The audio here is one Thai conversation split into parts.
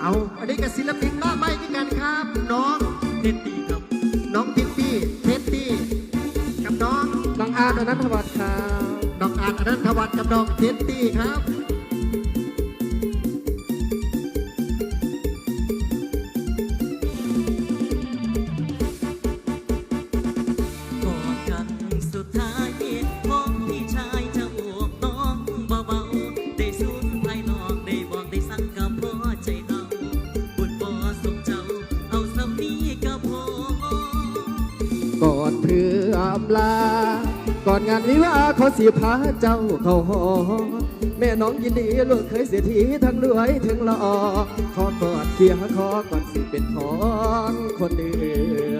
เอาอันนี้กับศิลปินหน้าใหม่ที่กันครับ น้องเด็ดดีครับ น้องทิปปี้เพชรตี้กับน้องน้องอาร์ตอนันทวัฒน์ครับน้องอาร์ตอนันทวัฒน์กับน้องเพชรตี้ครับ รือปลา ก่อนงานวิวาขอสีพาเจ้าเข้าหอ แม่น้องยินดีลูกเคยเสียทีทั้งรวยถึงหล่อขอกอดเคียงคอก่อนสิเป็นของคนอื่น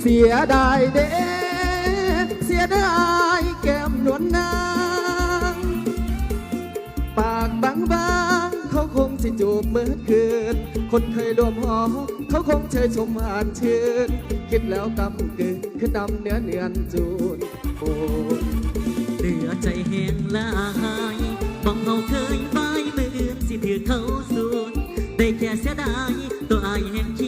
เสียดายเด้เสียดายแก้มนวลนาง ปากบางบางเขาคงสิจูบเมื่อคืน คนเคยรวมหอ เขาคงเชยชมอ่านชื่น คิดแล้วกำกึนขึ้นดำเนื้อเนือนจูนโอ้เหลือใจแห้งละหายบังเฮาเคยบายมืออื่นสิถือเขาสูญได้แค่เสียดายตัวอายแห่งคิ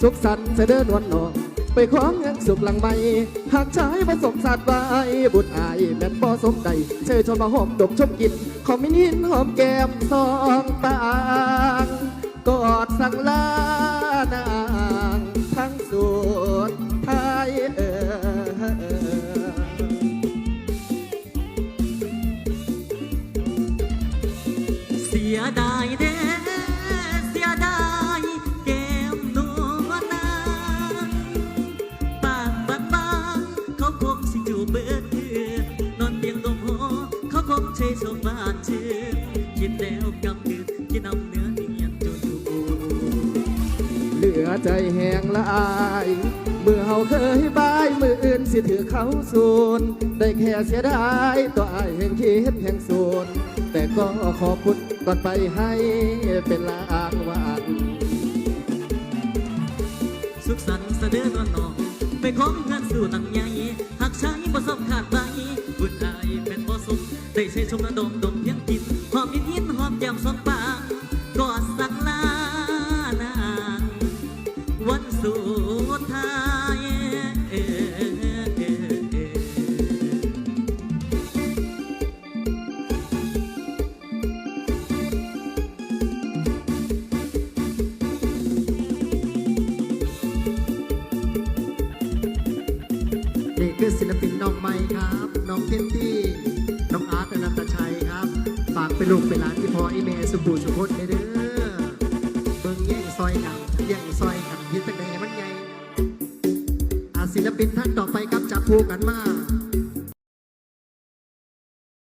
สุขสันต์เสด็จวันนองไปคว้างเงินสุขหลังไม่หากชายผสมสัตว์ไว้บุตรอายแม่นบ่สมใดเชิญชมมาหอมดมชมกิน ขอมินินหอมแก้มสองปางกอดสั่งลานางทั้งสุดท้ายเออเสียดายเด้ ช้สมบานชื่นคิดแล้วกำกึดกินเอาเนื้อเนียนจนอยู่เหลือใจแห้งละอายเมื่อเฮาเคยบายมืออื่นสิถือเขาสูนได้แค่เสียดายตัวอายแห่งคิดแห่งสูนแต่ก็ขอบคุณก่อนไปให้เป็นลางวันสุขสันต์เสด็จวันนองไปของเงินสู่ตั้งใหญ่หากใช้บ่สมขาดไปบุญอายเป็นบ่สมได้ใช้ชมระดมดม คือศิลปินน้องใหม่ครับ น้องเทนตี้น้องอาร์ตอนันตชัยครับ ฝากไปลูกไปหลานที่พออีเมสุบูสุพจน์เด้อเบิ่งแย่งซอยกันแย่งซอยกันยึดตะแกมันใหญ่ศิลปินท่านต่อไปครับจับคู่กันมา